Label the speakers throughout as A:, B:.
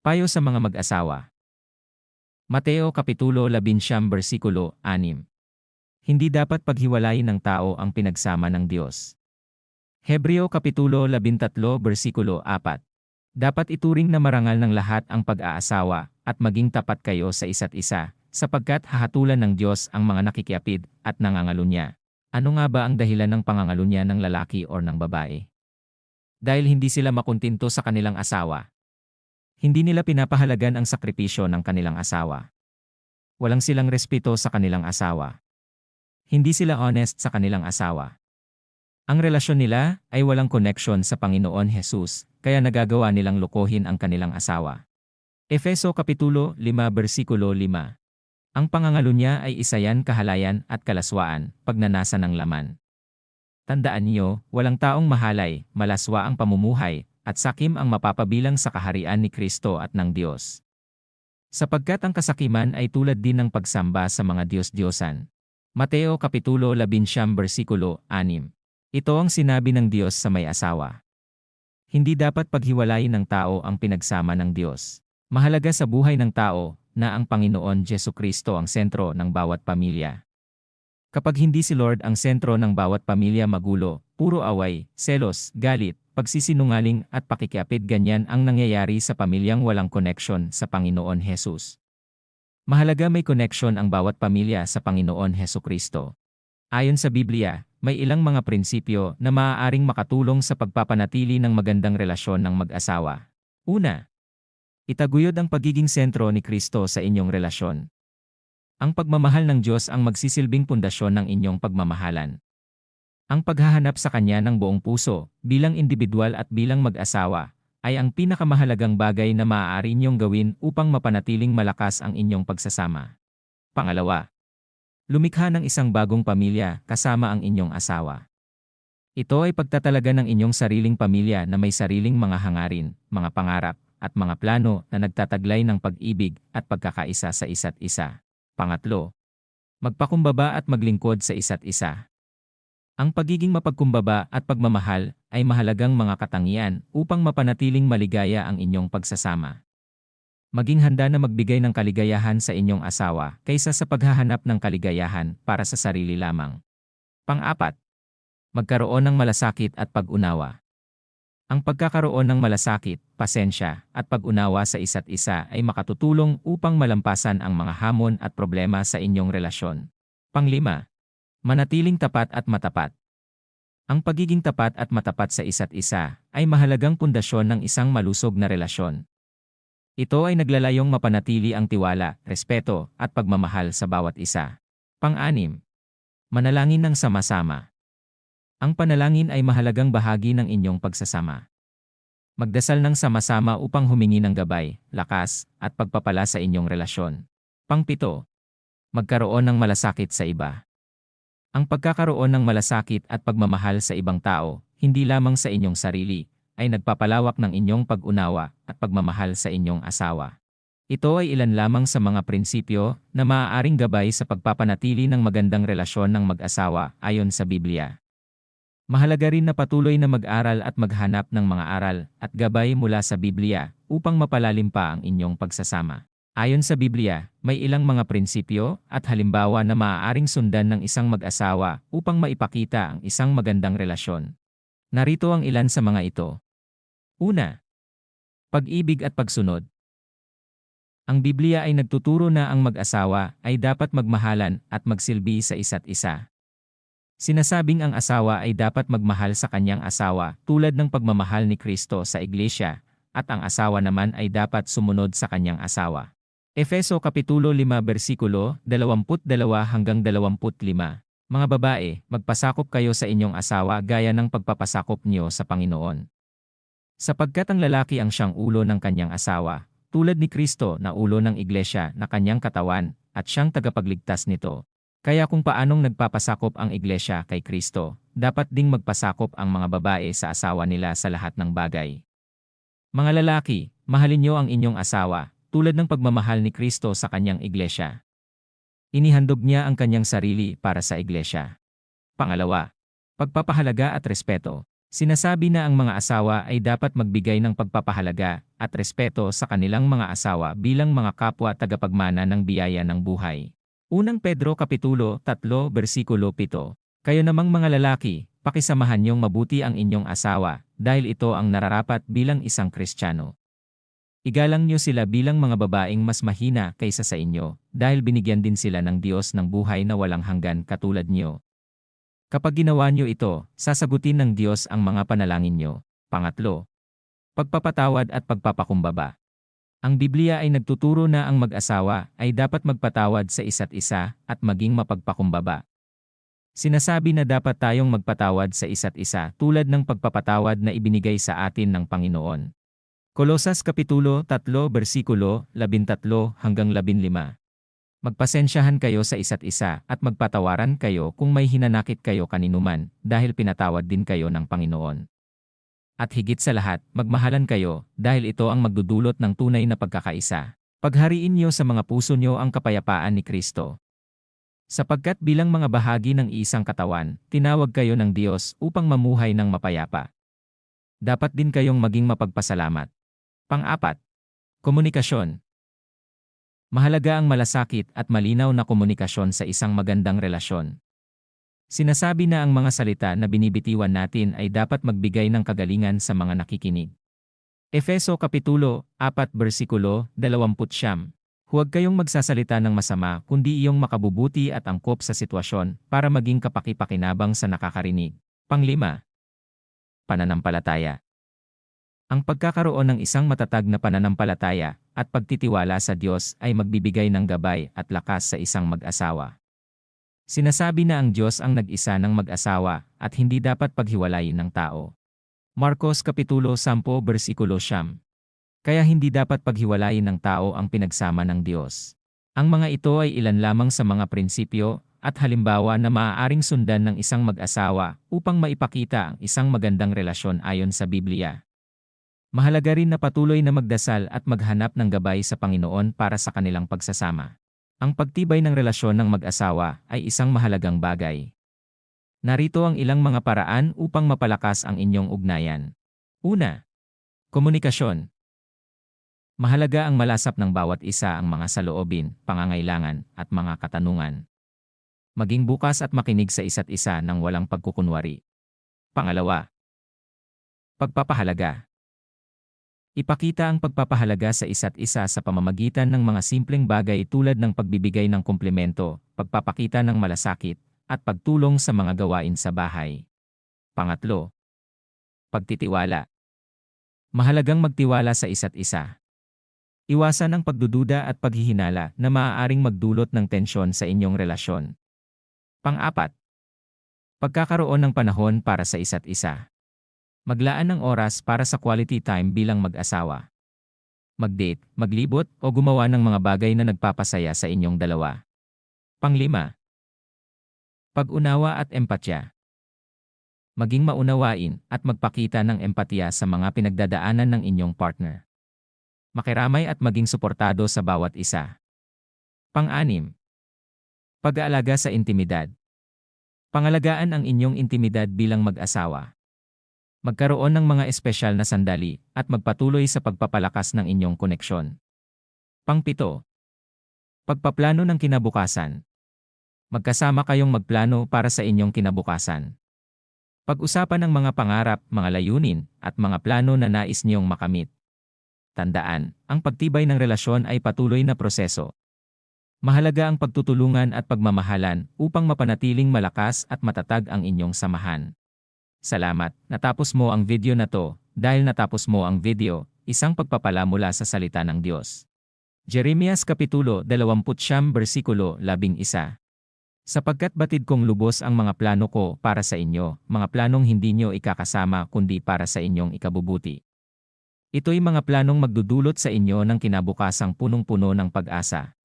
A: Payo sa mga mag-asawa. Mateo Kapitulo 11 versikulo 6. Hindi dapat paghiwalayin ng tao ang pinagsama ng Diyos. Hebreo Kapitulo 13 versikulo 4. Dapat ituring na marangal ng lahat ang pag-aasawa at maging tapat kayo sa isa't isa, sapagkat hahatulan ng Diyos ang mga nakikiapid at nangangalunya. Ano nga ba ang dahilan ng pangangalunya ng lalaki o ng babae? Dahil hindi sila makuntinto sa kanilang asawa. Hindi nila pinapahalagan ang sakripisyo ng kanilang asawa. Walang silang respeto sa kanilang asawa. Hindi sila honest sa kanilang asawa. Ang relasyon nila ay walang connection sa Panginoon Jesus, kaya nagagawa nilang lokohin ang kanilang asawa. Efeso Kapitulo 5 versikulo 5 Ang pangangalunya ay isayan kahalayan at kalaswaan, pagnanasa ng laman. Tandaan niyo, walang taong mahalay, malaswa ang pamumuhay, at sakim ang mapapabilang sa kaharian ni Kristo at ng Diyos. Sapagkat ang kasakiman ay tulad din ng pagsamba sa mga Diyos-Diyosan. Mateo Kapitulo 11 versikulo 6 ito ang sinabi ng Diyos sa may asawa. Hindi dapat paghiwalayin ng tao ang pinagsama ng Diyos. Mahalaga sa buhay ng tao na ang Panginoon Jesu Kristo ang sentro ng bawat pamilya. Kapag hindi si Lord ang sentro ng bawat pamilya magulo, puro away, selos, galit, pagsisinungaling at pakikiapid ganyan ang nangyayari sa pamilyang walang connection sa Panginoon Jesus. Mahalaga may connection ang bawat pamilya sa Panginoon Heso Kristo. Ayon sa Biblia, may ilang mga prinsipyo na maaaring makatulong sa pagpapanatili ng magandang relasyon ng mag-asawa. Una, itaguyod ang pagiging sentro ni Kristo sa inyong relasyon. Ang pagmamahal ng Diyos ang magsisilbing pundasyon ng inyong pagmamahalan. Ang paghahanap sa Kanya ng buong puso, bilang individual at bilang mag-asawa, ay ang pinakamahalagang bagay na maaari niyong gawin upang mapanatiling malakas ang inyong pagsasama. Pangalawa, lumikha ng isang bagong pamilya kasama ang inyong asawa. Ito ay pagtatalaga ng inyong sariling pamilya na may sariling mga hangarin, mga pangarap, at mga plano na nagtataglay ng pag-ibig at pagkakaisa sa isa't isa. Pangatlo, magpakumbaba at maglingkod sa isa't isa. Ang pagiging mapagkumbaba at pagmamahal ay mahalagang mga katangian upang mapanatiling maligaya ang inyong pagsasama. Maging handa na magbigay ng kaligayahan sa inyong asawa kaysa sa paghahanap ng kaligayahan para sa sarili lamang. Pang-apat, magkaroon ng malasakit at pag-unawa. Ang pagkakaroon ng malasakit, pasensya, at pag-unawa sa isa't isa ay makatutulong upang malampasan ang mga hamon at problema sa inyong relasyon. Panglima, manatiling tapat at matapat. Ang pagiging tapat at matapat sa isa't isa ay mahalagang pundasyon ng isang malusog na relasyon. Ito ay naglalayong mapanatili ang tiwala, respeto, at pagmamahal sa bawat isa. Pang-anim, manalangin ng sama-sama. Ang panalangin ay mahalagang bahagi ng inyong pagsasama. Magdasal ng sama-sama upang humingi ng gabay, lakas, at pagpapala sa inyong relasyon. Pangpito, magkaroon ng malasakit sa iba. Ang pagkakaroon ng malasakit at pagmamahal sa ibang tao, hindi lamang sa inyong sarili, ay nagpapalawak ng inyong pag-unawa at pagmamahal sa inyong asawa. Ito ay ilan lamang sa mga prinsipyo na maaaring gabay sa pagpapanatili ng magandang relasyon ng mag-asawa ayon sa Biblia. Mahalaga rin na patuloy na mag-aral at maghanap ng mga aral at gabay mula sa Biblia upang mapalalim pa ang inyong pagsasama. Ayon sa Biblia, may ilang mga prinsipyo at halimbawa na maaaring sundan ng isang mag-asawa upang maipakita ang isang magandang relasyon. Narito ang ilan sa mga ito. Una, pag-ibig at pagsunod. Ang Biblia ay nagtuturo na ang mag-asawa ay dapat magmahalan at magsilbi sa isa't isa. Sinasabing ang asawa ay dapat magmahal sa kanyang asawa tulad ng pagmamahal ni Kristo sa iglesia, at ang asawa naman ay dapat sumunod sa kanyang asawa. Efeso Kapitulo 5 versikulo 22 hanggang 25 Mga babae, magpasakop kayo sa inyong asawa gaya ng pagpapasakop niyo sa Panginoon. Sapagkat ang lalaki ang siyang ulo ng kanyang asawa, tulad ni Kristo na ulo ng iglesia na kanyang katawan, at siyang tagapagligtas nito. Kaya kung paanong nagpapasakop ang iglesia kay Kristo, dapat ding magpasakop ang mga babae sa asawa nila sa lahat ng bagay. Mga lalaki, mahalin niyo ang inyong asawa, tulad ng pagmamahal ni Kristo sa kanyang iglesia. Inihandog niya ang kanyang sarili para sa iglesia. Pangalawa, pagpapahalaga at respeto. Sinasabi na ang mga asawa ay dapat magbigay ng pagpapahalaga at respeto sa kanilang mga asawa bilang mga kapwa tagapagmana ng biyaya ng buhay. Unang Pedro Kapitulo 3 Versikulo 7 Kayo namang mga lalaki, pakisamahan niyong mabuti ang inyong asawa, dahil ito ang nararapat bilang isang Kristiyano. Igalang niyo sila bilang mga babaeng mas mahina kaysa sa inyo, dahil binigyan din sila ng Diyos ng buhay na walang hanggan katulad niyo. Kapag ginawa niyo ito, sasagutin ng Diyos ang mga panalangin niyo. Pangatlo, pagpapatawad at pagpapakumbaba. Ang Biblia ay nagtuturo na ang mag-asawa ay dapat magpatawad sa isa't isa at maging mapagpakumbaba. Sinasabi na dapat tayong magpatawad sa isa't isa tulad ng pagpapatawad na ibinigay sa atin ng Panginoon. Kolosas Kapitulo 3 Versikulo 13 hanggang 15 Magpasensyahan kayo sa isa't isa at magpatawaran kayo kung may hinanakit kayo kaninuman dahil pinatawad din kayo ng Panginoon. At higit sa lahat, magmahalan kayo dahil ito ang magdudulot ng tunay na pagkakaisa. Paghariin niyo sa mga puso niyo ang kapayapaan ni Kristo. Sapagkat bilang mga bahagi ng isang katawan, tinawag kayo ng Diyos upang mamuhay ng mapayapa. Dapat din kayong maging mapagpasalamat. Pang-apat, komunikasyon. Mahalaga ang malasakit at malinaw na komunikasyon sa isang magandang relasyon. Sinasabi na ang mga salita na binibitiwan natin ay dapat magbigay ng kagalingan sa mga nakikinig. Efeso Kapitulo 4 Versikulo 20 Huwag kayong magsasalita ng masama kundi iyong makabubuti at angkop sa sitwasyon para maging kapakipakinabang sa nakakarinig. Panglima. Pananampalataya. Ang pagkakaroon ng isang matatag na pananampalataya at pagtitiwala sa Diyos ay magbibigay ng gabay at lakas sa isang mag-asawa. Sinasabi na ang Diyos ang nag-isa ng mag-asawa at hindi dapat paghiwalayin ng tao. Marcos Kapitulo 10 Versikulo 10 Kaya hindi dapat paghiwalayin ng tao ang pinagsama ng Diyos. Ang mga ito ay ilan lamang sa mga prinsipyo at halimbawa na maaaring sundan ng isang mag-asawa upang maipakita ang isang magandang relasyon ayon sa Biblia. Mahalaga rin na patuloy na magdasal at maghanap ng gabay sa Panginoon para sa kanilang pagsasama. Ang pagtibay ng relasyon ng mag-asawa ay isang mahalagang bagay. Narito ang ilang mga paraan upang mapalakas ang inyong ugnayan. Una, komunikasyon. Mahalaga ang malasap ng bawat isa ang mga saloobin, pangangailangan, at mga katanungan. Maging bukas at makinig sa isa't isa ng walang pagkukunwari. Pangalawa, pagpapahalaga. Ipakita ang pagpapahalaga sa isa't isa sa pamamagitan ng mga simpleng bagay tulad ng pagbibigay ng komplemento, pagpapakita ng malasakit, at pagtulong sa mga gawain sa bahay. Pangatlo, pagtitiwala. Mahalagang magtiwala sa isa't isa. Iwasan ang pagdududa at paghihinala na maaaring magdulot ng tensyon sa inyong relasyon. Pang-apat, pagkakaroon ng panahon para sa isa't isa. Maglaan ng oras para sa quality time bilang mag-asawa. Mag-date, maglibot, o gumawa ng mga bagay na nagpapasaya sa inyong dalawa. Panglima. Pag-unawa at empatya. Maging maunawain at magpakita ng empatya sa mga pinagdadaanan ng inyong partner. Makiramay at maging suportado sa bawat isa. Pang-anim. Pag-aalaga sa intimidad. Pangalagaan ang inyong intimidad bilang mag-asawa magkaroon ng mga espesyal na sandali at magpatuloy sa pagpapalakas ng inyong koneksyon. Pangpito. Pagpaplano ng kinabukasan. Magkasama kayong magplano para sa inyong kinabukasan. Pag-usapan ng mga pangarap, mga layunin, at mga plano na nais niyong makamit. Tandaan, ang pagtibay ng relasyon ay patuloy na proseso. Mahalaga ang pagtutulungan at pagmamahalan upang mapanatiling malakas at matatag ang inyong samahan. Salamat, natapos mo ang video na to, dahil natapos mo ang video, isang pagpapala mula sa salita ng Diyos. Jeremias Kapitulo 20 versikulo 11 Sapagkat batid kong lubos ang mga plano ko para sa inyo, mga planong hindi nyo ikakasama kundi para sa inyong ikabubuti. Ito'y mga planong magdudulot sa inyo ng kinabukasang punong-puno ng pag-asa.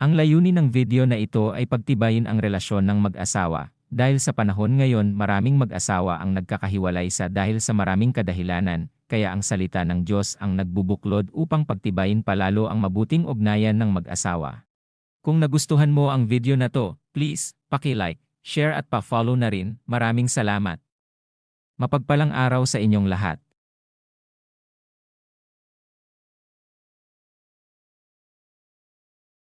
A: Ang layunin ng video na ito ay pagtibayin ang relasyon ng mag-asawa, dahil sa panahon ngayon maraming mag-asawa ang nagkakahiwalay sa dahil sa maraming kadahilanan, kaya ang salita ng Diyos ang nagbubuklod upang pagtibayin palalo ang mabuting ugnayan ng mag-asawa. Kung nagustuhan mo ang video na to, please, paki-like, share at pa-follow na rin. Maraming salamat. Mapagpalang araw sa inyong lahat.